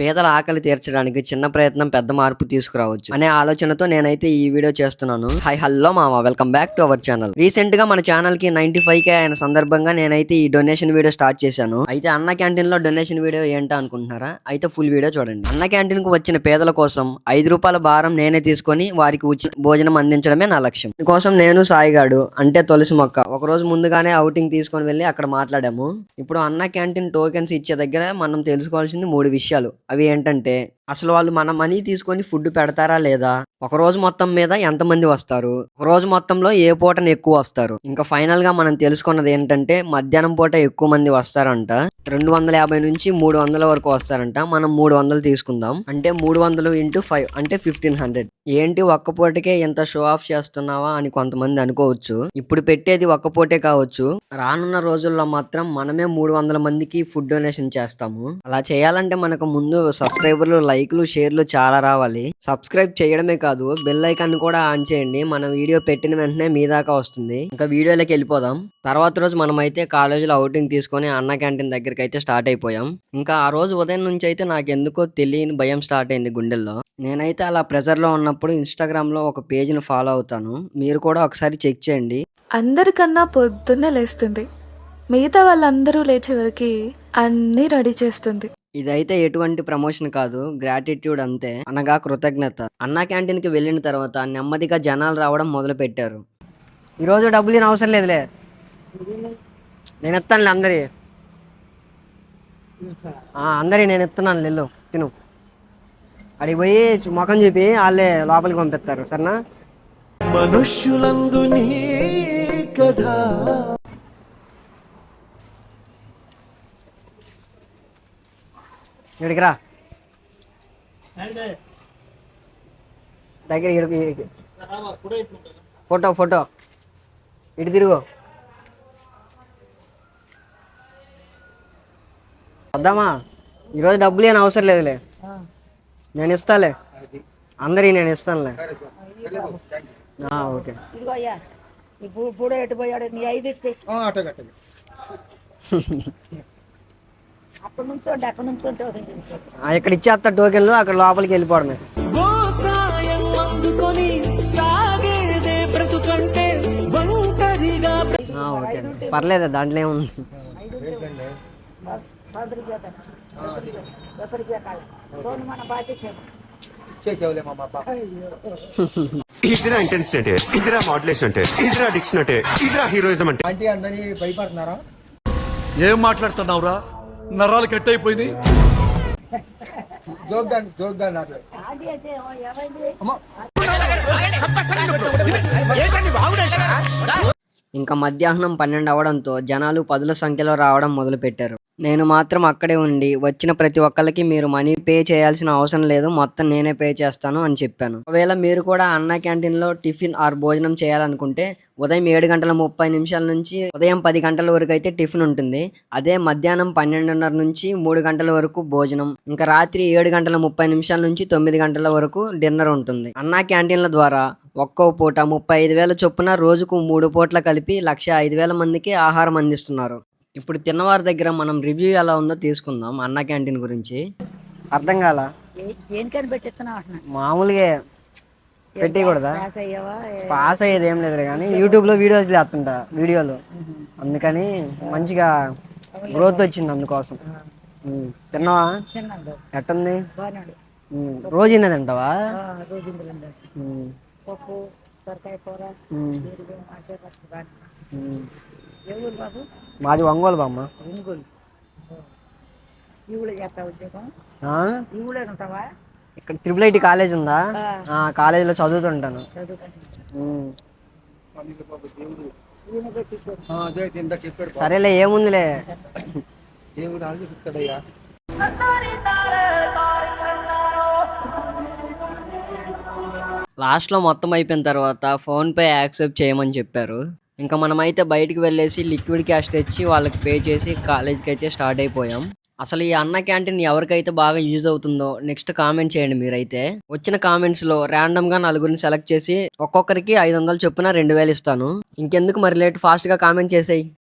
పేదల ఆకలి తీర్చడానికి చిన్న ప్రయత్నం పెద్ద మార్పు తీసుకురావచ్చు అనే ఆలోచనతో నేనైతే ఈ వీడియో చేస్తున్నాను. హై హలో మామ welcome back to our channel రీసెంట్గా మన ఛానల్కి నైన్టీ ఫైవ్ కే అయిన సందర్భంగా నేనైతే ఈ డొనేషన్ వీడియో స్టార్ట్ చేశాను. అయితే అన్న క్యాంటీన్లో డొనేషన్ వీడియో ఏంటో అనుకుంటున్నారా? అయితే ఫుల్ వీడియో చూడండి. అన్న క్యాంటీన్కు వచ్చిన పేదల కోసం ఐదు రూపాయల భారం నేనే తీసుకొని వారికి ఉచిత భోజనం అందించడమే నా లక్ష్యం. దీనికోసం నేను సాయిగాడు అంటే తులసి మొక్క. ఒక రోజు ముందుగానే అవుటింగ్ తీసుకొని వెళ్ళి అక్కడ మాట్లాడాము. ఇప్పుడు అన్న క్యాంటీన్ టోకెన్స్ ఇచ్చే దగ్గర మనం తెలుసుకోవాల్సింది మూడు విషయాలు. అవి ఏంటంటే అసలు వాళ్ళు మన మనీ తీసుకొని ఫుడ్ పెడతారా లేదా? ఒక రోజు మొత్తం మీద ఎంతమంది వస్తారు? ఒక రోజు మొత్తంలో ఏ పూటన ఎక్కువ వస్తారు? ఇంకా ఫైనల్గా మనం తెలుసుకున్నది ఏంటంటే మధ్యాహ్నం పూట ఎక్కువ మంది వస్తారంట. రెండు వందల యాభై నుంచి మూడు వందల వరకు వస్తారంట. మనం మూడు వందలు తీసుకుందాం. అంటే మూడు వందలు ఇంటూ ఫైవ్ అంటే ఫిఫ్టీన్ హండ్రెడ్. ఏంటి ఒక్క పూటకే ఎంత షో ఆఫ్ చేస్తున్నావా అని కొంతమంది అనుకోవచ్చు. ఇప్పుడు పెట్టేది ఒక్క పూటే కావచ్చు. రానున్న రోజుల్లో మాత్రం మనమే మూడు వందల మందికి ఫుడ్ డొనేషన్ చేస్తాము. అలా చేయాలంటే మనకు ముందు సబ్స్క్రైబర్లు లైక్లు షేర్లు చాలా రావాలి. సబ్స్క్రైబ్ చేయడమే కాదు బెల్ ఐకాన్ కూడా ఆన్ చేయండి. మన వీడియో పెట్టిన వెంటనే మీ దాకా వస్తుంది. ఇంకా వీడియోలోకి వెళ్ళిపోదాం. తర్వాత రోజు మనమైతే కాలేజీలో అవుటింగ్ తీసుకొని అన్న క్యాంటీన్ దగ్గరికి అయితే స్టార్ట్ అయిపోయాం. ఇంకా ఆ రోజు ఉదయం నుంచి అయితే నాకు ఎందుకో తెలియని భయం స్టార్ట్ అయింది గుండెల్లో. నేనైతే అలా ప్రెజర్లో ఉన్నప్పుడు ఇన్స్టాగ్రామ్లో ఒక పేజ్ని ఫాలో అవుతాను. మీరు కూడా ఒకసారి చెక్ చేయండి. అందరికన్నా పొద్దున్నే లేస్తుంది. మిగతా వాళ్ళందరూ లేచే వరకు అన్నీ రెడీ చేస్తుంది. ఇదైతే ఎటువంటి ప్రమోషన్ కాదు. గ్రాటిట్యూడ్ అంతే. అనగా కృతజ్ఞత. అన్నా క్యాంటీన్కి వెళ్ళిన తర్వాత నెమ్మదిగా జనాలు రావడం మొదలు పెట్టారు ఈరోజు డబ్బులు ఏం అవసరం లేదులే. నేను ఎత్తానులే అందరి అందరి నేను ఇస్తున్నాను వెళ్ళు తిను. అడిగి పోయి ముఖం చూపి వాళ్ళే లోపలికి పంపిస్తారు. సరేనా? మనుష్యులందు నీ కథ. ఇక్కడికి రా. దగ్గర ఇక్కడికి. ఫోటో ఫోటో ఇటు తిరుగు. వద్దామా? ఈరోజు డబ్బులు ఏం అవసరం లేదులే. నేను ఇస్తాలే. అందరికి నేను ఇస్తానులే. ఆ, ఓకే. ఇదిగో అయ్యా ఇప్పుడు ఇప్పుడు ఎటు పోయాడు నీ ఐదు ఇచ్చి అక్కడ నుంచోండి అక్కడ నుంచోండి ఆ, ఇక్కడ ఇచ్చేస్తా టోకెన్లు అక్కడ లోపలికి వెళ్ళిపోవడమే. ఓకే. పర్లేదు దాంట్లో ఏముంది? ఇదిరా ఇంటెన్సిటీ అంటే ఇదిరా మాడ్యులేషన్ అంటే ఇదిరా డిక్షన్ అంటే ఇదిరా హీరోయిజం అంటే. ఆంటీ అందరినీ భయపడుతున్నారా? ఏం మాట్లాడుతున్నావురా? నరాలు కట్ నాకు ఆడి అయితే ఏమైంది ఇంకా మధ్యాహ్నం పన్నెండు అవడంతో జనాలు పదుల సంఖ్యలో రావడం మొదలుపెట్టారు. నేను మాత్రం అక్కడే ఉండి వచ్చిన ప్రతి ఒక్కరికి మీరు మనీ పే చేయాల్సిన అవసరం లేదు మొత్తం నేనే పే చేస్తాను అని చెప్పాను. ఒకవేళ మీరు కూడా అన్న క్యాంటీన్లో టిఫిన్ ఆర్ భోజనం చేయాలనుకుంటే ఉదయం ఏడు గంటల ముప్పై నిమిషాల నుంచి ఉదయం పది గంటల వరకు అయితే టిఫిన్ ఉంటుంది. అదే మధ్యాహ్నం పన్నెండున్నర నుంచి మూడు గంటల వరకు భోజనం. ఇంకా రాత్రి ఏడు గంటల ముప్పై నిమిషాల నుంచి తొమ్మిది గంటల వరకు డిన్నర్ ఉంటుంది. అన్నా క్యాంటీన్ల ద్వారా ఒక్కో పూట ముప్పై ఐదు వేల చొప్పున రోజుకు మూడు పూట్ల కలిపి లక్ష ఐదు వేల మందికి ఆహారం అందిస్తున్నారు. ఇప్పుడు తిన్నవారి దగ్గర మనం రివ్యూ ఎలా ఉందో తీసుకుందాం అన్న క్యాంటీన్ గురించి. అర్థం కాల? మామూలుగా పెట్టకూడదా? పాస్ అయ్యేది ఏం లేదు కానీ యూట్యూబ్లో వీడియోస్ చేస్తుంటా వీడియోలు అందుకని మంచిగా గ్రోత్ వచ్చింది అందుకోసం. తిన్నావా? ఎట్టుంది. రోజు తిన్నది పప్పు సొరకాయ కూర బాబు? మాది ఒంగోలు బామ్మ. ఒంగోలు. ఈ ఊళ్ళో చేస్తావు ఉద్యోగం? ఉంటావా? ఇక్కడ త్రిపుల్ ఐటీ కాలేజ్ ఉందా? ఆ. ఆ కాలేజీలో చదువుతుంటాను. సరేలే ఏముందిలే. దేవుడు ఆలోచిస్తాడయ్యా. లాస్ట్లో మొత్తం అయిపోయిన తర్వాత ఫోన్పే యాక్సెప్ట్ చేయమని చెప్పారు. ఇంకా మనమైతే బయటికి వెళ్ళేసి లిక్విడ్ క్యాష్ తెచ్చి వాళ్ళకి పే చేసి కాలేజ్కి అయితే స్టార్ట్ అయిపోయాం. అసలు ఈ అన్న క్యాంటీన్ ఎవరికైతే బాగా యూజ్ అవుతుందో నెక్స్ట్ కామెంట్ చేయండి మీరైతే. వచ్చిన కామెంట్స్లో ర్యాండమ్గా నలుగురిని సెలెక్ట్ చేసి ఒక్కొక్కరికి ఐదు వందలు చొప్పున రెండు వేలు ఇస్తాను. ఇంకెందుకు మరి లేట్? ఫాస్ట్గా కామెంట్ చేసేయి.